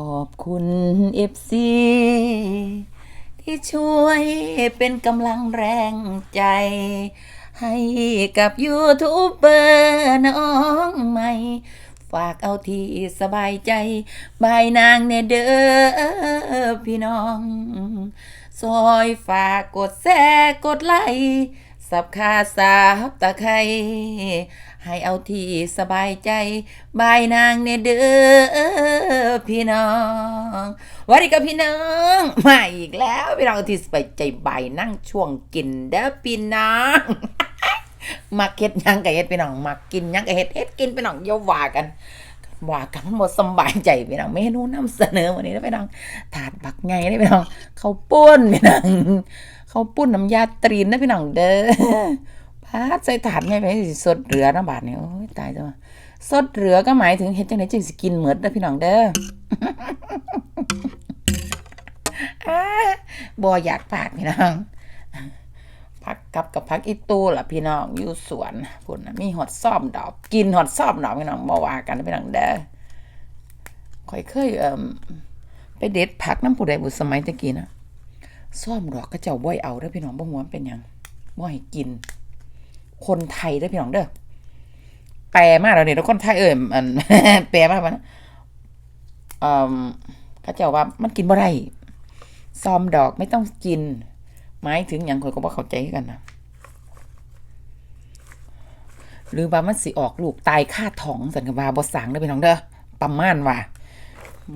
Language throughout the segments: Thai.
ขอบคุณเอฟซีที่ช่วยเป็นกำลังแรงใจ ให้กับยูทูบเบอร์น้องใหม่ ฝากเอาที่สบายใจ บายนางเนเด้อพี่น้อง ซอยฝากกดแชร์กดไลค์ สับคาสาบตะไคร้ให้เอาที่สบายใจ บายนางเนเด้อพี่น้องวัสดีกับพี่น้องมาอีกแล้วพี่น้องเอาที่สบายใจบายนั่งช่วงกินเด้อพี่น้องมาเก็ดยังกับเฮ็ดพี่น้องมากินยังกับเฮ็ดเฮ็ดกินพี่น้องอย่าว่ากัน ว่ากันมันบ่สำบายใจพี่น้องเมนูนำเสนอวันนี้นะพี่น้องถาดบักไงนะพี่น้องข้าวปุ้นพี่น้องข้าวปุ้นน้ำยาตรีนนะพี่น้องเด้อพาดใส่ถาดไงไปให้สิสดเหลือนะบาดนี้โอ้ยตายจังว่าสดเหลือก็หมายถึงเฮ็ดจังไดจึงสิกินเหมือนนะพี่น้องเด้ออ้าบ่อยากปากพี่น้องพั กับกับพักอีตูล่ะพี่น้องอยู่สวนพุ่นมีหอดซ่อมดอก กินหอดซ่อมดอกพี่น้องบ่ว่ากันพี่น้องเด้อข่อยเคยเอ่มไปเด็ดผักน้ำผู้ใดบุสมัยตะกี้นะซ่อมดอกก็เจ้าบ่อยเอาเด้อพี่น้องบ่หัวามันเป็นยังบ่ให้กิน คนไทยเด้อพี่น้องเด้อแปลมากแล้วเนี่ยแล้วคนไทยเอ่ยอันแปลมากมันเอ่มเขาเจ้าว่ามันกินบ่ได้ซ่อมดอกไม่ต้องกินหมายถึงอย่างคนก็บ่เข้าใจกันนะ หรือว่ามันสิออกลูกตายค่าท้องสันกับว่าบ่สร้างเด้อพี่น้องเด้อประมาณว่า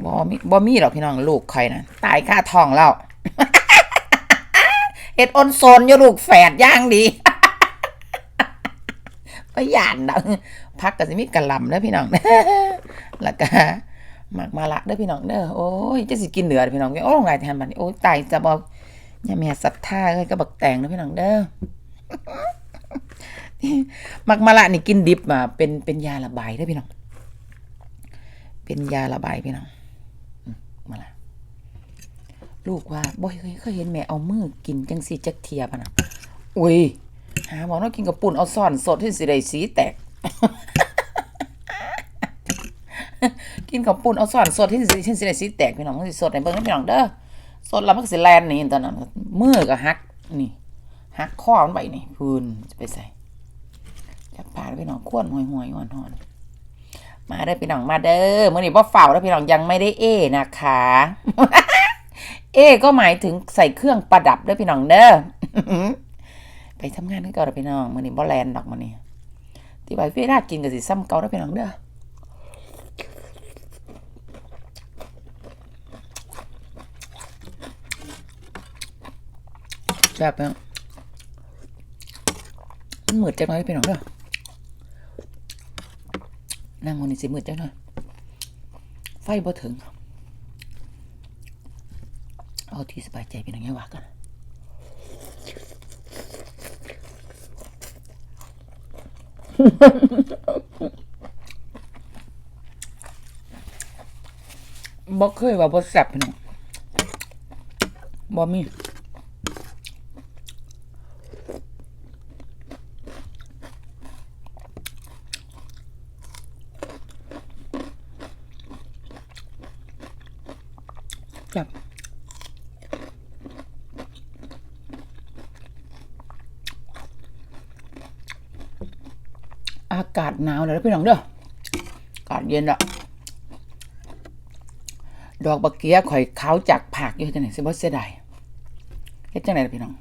บ่มีบ่มีหรอกพี่น้องลูกข่อยน่ะตายค่าท้องแล้วเฮ็ดออนโซนอยู่ลูกแฝดย่างดีก็ย่านดังพักก็สิมีกะลำเด้อพี่น้องแล้วก็หมักมาละเด้อพี่น้องเด้อโอ้ยจะสิกินเหลือพี่น้องโอ้งายแทนบัดนี้โอ้ยตายจะบ่อย่าแม่ศรัทธาเอ้ยก็บักแตงนะพี่น้องเด้อ มักมะละนี่กินดิบมาเป็นเป็นยาระบายเด้พี่น้อง เป็นยาระบายพี่น้องมมะละลูกว่าบ่เคยเคยเห็นแม่เอามือกินจังสีจักเทียปะนะอุ้ยหาหมอน้องกินกับปุ่นเอาซ่อนสดที่สิได้สีแตก กินกับปุ่นเอาซ่อนสดที่สิที่สิได้สีแตกพี่น้องมันสิสดในเบิ่งพี่น้องเด้อสดแล้วมันก็สิแลนนี่ตอนนั้นมือก็หักนี่หักข้อมันไปนี่พื้นจะไปใส่ จับปลาไปน้องขวนห่วยห่วยหอนหอนมาเด้อพี่น้องมาเด้อมื่อนี้พ่เฝ้าแล้วพี่น้องยังไม่ได้เอนะคะ เอก็หมายถึงใส่เครื่องประดับเด้อพี่น้องเด้อไปทำงานให้เก่าเด้อพี่น้องมื่อนี้บ่แลนดอกมื่อนี้ที่ไปพี่ราชกินกับสิซ้ำเก่าเด้อพี่น้องเด้อแบบเนี้ยมันมืดจังเลยพี่น้องเด้อ นั่งวันนี้สิมืดจังเลยไฟบ่ถึง เอาที่สบายใจพี่น้องอย่าว่ากันบ่เคยว่าบ่แซ่บพี่น้องบ่มี ครับ อากาศหนาวเลยพี่น้องเด้ออากาศเย็นละดอกบักเกียข่อยขาวจากผักอยู่จังไหนสิบ่เสียดายเฮ็ดจังไหนพี่น้อง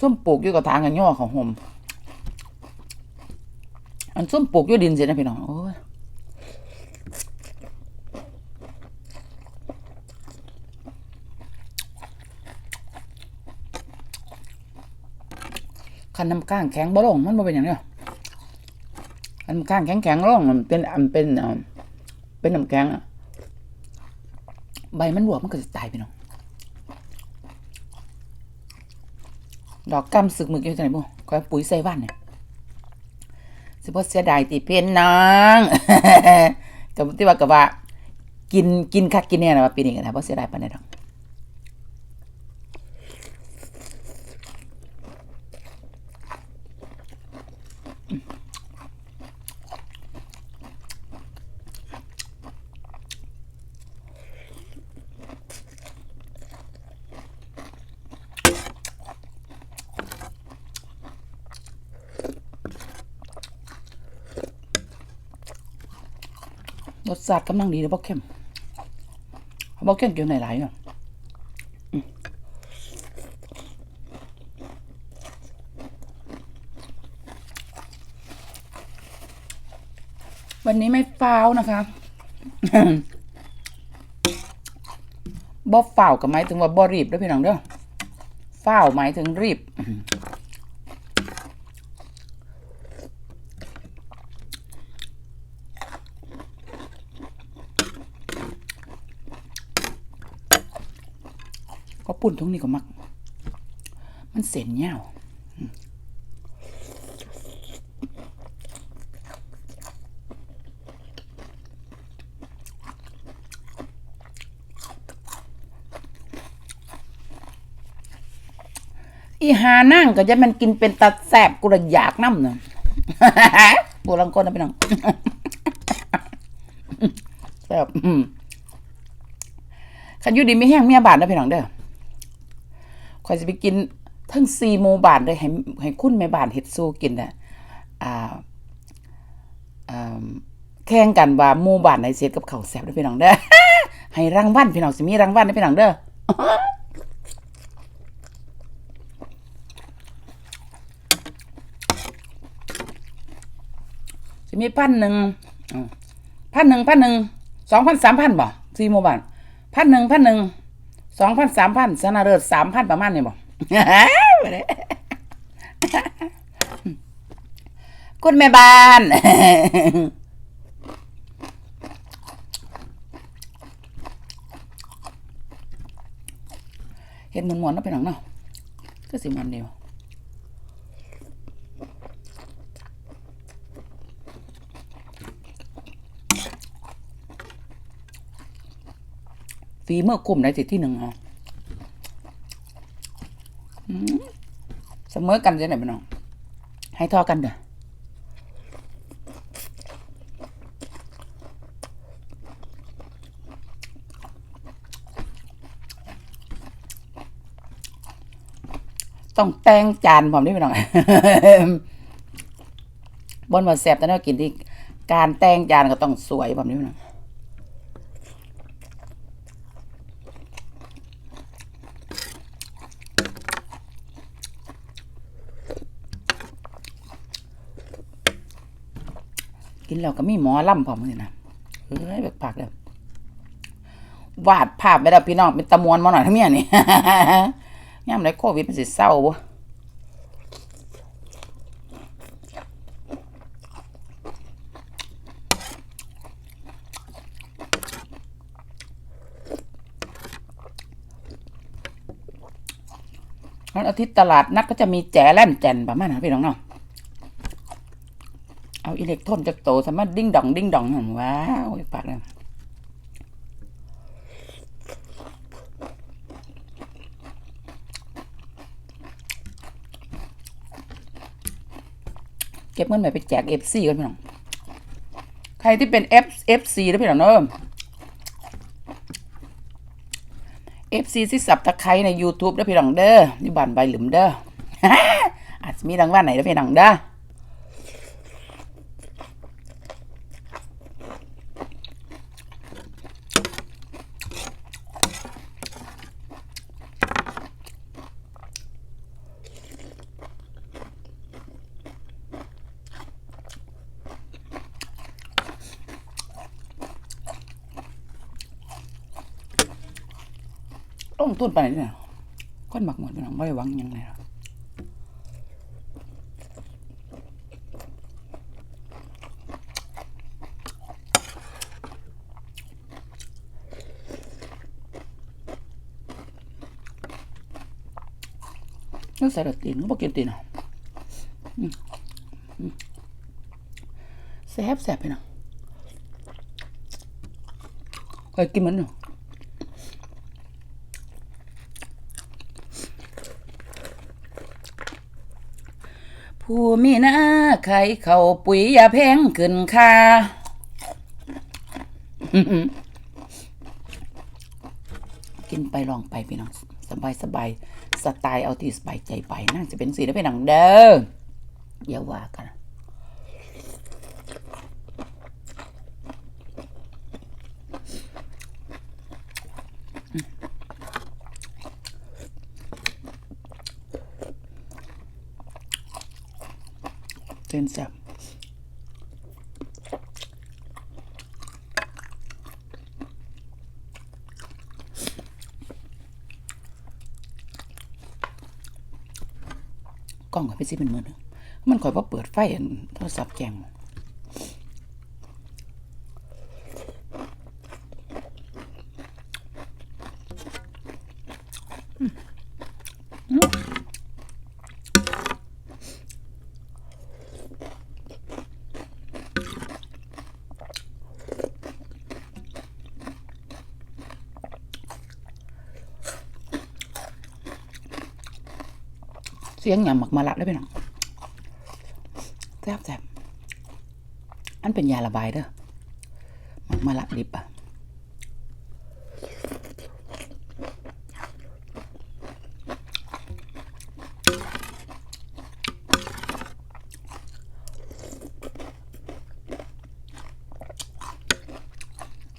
ส้มปลูกอยู่กับทางกันย่อของผมอันส้มปลูกอยู่ดินเสียนะพี่น้องโอ้ย คันน้ำก้างแข็งบ่ลงมันบ่เป็นอย่างเนี้ยคันน้ำก้างแข็งแข็งลงมันเป็นอันเป็นเป็นน้ำแข็งอะใบมันบวกมันก็จะตายพี่น้องดอกกำสึกมึกอยู่ที่ไหนบ่คอยปุ๋ยใส่บ้านเนี่ยสิบ่เสียดายติเพียนนางกับที่ว่ากับว่า กินกินคักกินเนี่ยนะว่าปีนี้กันนะบ่เสียดายปานใดดอก รสชาติกำลังดีเลยบ่เข้มบ่เข้มเกี่ยวไหนหลายอะวันนี้ไม่ฟาวนะคะบ่ฝ่าวกับหมายถึงว่าบ่รีบด้วยพี่น้องเด้อฝ่าวหมายถึงรีบ ก็ปุ่นตรงนี้ก็มัก มันเส้นยาวอืมอีหานั่งก็จะมันกินเป็นตาแสบกูระอยากน้ำเนาะกูลังก้นนะพี่น้องแสบขันยูดีไม่แห้งเมียบาทนะพี่น้องเด้อ คอยจะไปกินทั้งสี่โมบาทเลยให้ให้คุณแม่บ้านเฮ็ดสู้กินน่ะอ่าอ่าแข่งกันว่าโมบาทไหนเสร็จกับเขาวแซ่บเด้อพี่น้องเด้อให้รางวัลพี่น้องสิมีรางวัลนะพี่น้องเด้อสิมีพันหนึ่งพันหนึ่งพันหนึ่งสองพันสามพันบ่สี่โมบาทพันหนึ่งพันหนึ่ง สองพันสามพันชนะเลิศสามพันประมาณนี้บ่บ่ได้คุณแม่บ้านเห็นมวนๆเนาะไปหนังเนาะก็สิมันเดียว ฝีเมื่อกลุ่มได้สิที่หนึ่งอะเสมอกันจะไหนพี่น้อง ให้ทอกันเด้อต้องแต่งจานผมได้พี่น้องบนว่าแซ่บแต่เนาะกินที่การแต่งจานก็ต้องสวยผมได้พี่น้อง กินแล้วก็มีหมอล่ำพร้อมเลยนะเฮ้ยแบบปากเลยวาดภาพไปแล้วพี่น้องเป็นตะมวนมาหน่อยทั้งเมียนี่ย่ำไรโควิดมันสิเศร้าบ่วันอาทิตย์ตลาดนัดก็จะมีแจแล่นแจ่นประมาณนั้นพี่น้องเนาะ เอาอิเล็กโทรนจากโตสามารถดิ้งดอง ดิ้งดองหันว้าวปากเลยเก็บเงินไปไปแจกเอฟซีกันพี่น้อง ใครที่เป็น F FC นะพี่น้องเนอะ FC ที่สับตะไคร้ใน YouTube นะพี่น้องเด้อนี่บานใบหลุมเด้ออาจจะมีรางวัลไหนนะพี่น้องเด้อ ลงทุนไปไหนเนี่ยคนหมักหมดไปหนังไม่ได้หวังยังไงหรอกแล้วใส่ตีนก็บอกกินตีนอะอืมอืมแซ่บแซ่บไปหนังเคยกินมันเนาะ ผู้มีหน้าไข่เขาปุ๋ยยาแพงขึ้นค่ากินไปลองไปพี่น้องสบายสบายสไตล์เอาที่สบายใจไปน่าจะเป็นสีได้เป็นหนังเด้ออย่าว่ากัน กล้องกับพี่ซิเป็นมือหนึ่งมันคอยว่าเปิดไฟอันโทรศัพท์แกง เสียงหยำหมักมาละได้ไปหนังแซ่บแซ่บอันเป็นยาระบายเด้อหมักมาละดิบอะ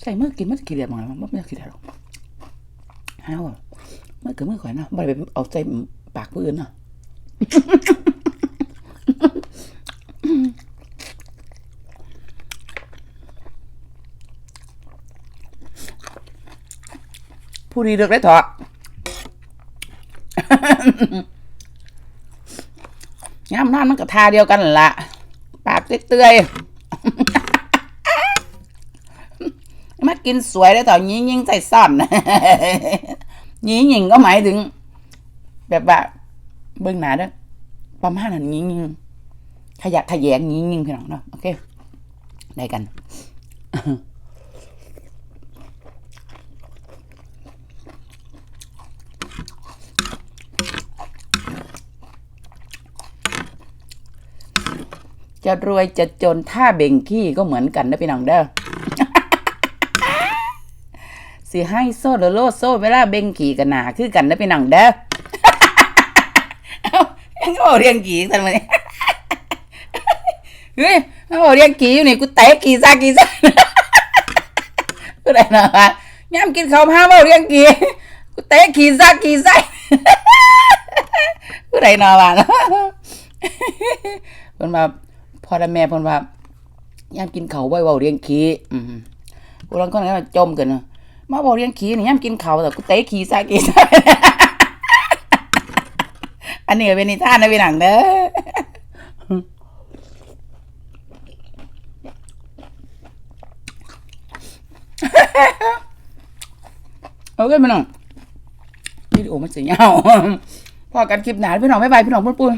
ใส่เมื่อกินมันจะขี้เดียดมั้งมันไม่ขี้เดียดหรอกห้าวเมื่อเกิดเมื่อก่อนนะบ่ได้ไปเอาใส่ปากผู้อื่นเนาะ ผู้ดีเลือกได้เถอะย้ำนอนมันก็ทาเดียวกันละปากเตื้อยมากินสวยได้ต่อยิงยิงใจซ่อนยิงยิงก็หมายถึง แบบว่า เบื้องหน้าเด้อประมาณนั้นยิงยิงขยักขยแยงยิงยิงพี่น้องเนาะโอเคได้กันจะรวยจะจนถ้าเบ่งขี้ก็เหมือนกันนะพี่น้องเด้อสิให้โซ่หรือโลโซ่เวลาเบ่งขี้กันหนาคือกันนะพี่น้องเด้อ อ้ายังก็บอกเรียงกี่ทันมาเนี่ยเฮ้ยเขาบอกเรียงกี่อยู่นี่กูเตะกี่ซากี่ซากูได้นะวะย่ำกินข้าวพาบอกเรียงกี่กูเตะกี่ซากี่ซากูได้นะวะเพิ่นว่าพ่อและแม่เพิ่นว่าย่ำกินข้าวไว้เว้าเรียงขี้อืมกูลังคนนั้นจมกันเนาะมาบอกเรียงขี้นี่ย่ำกินข้าวแต่กูเตะขี้ซากี่ซา อันนี้เป็นนิทานนะพี่หนังเด้อโอเคพี่น้องวิดีโอมันสีเงาพอกันคลิปหนาพี่น้องบ๊ายบายพี่น้องปุ้นปุ้น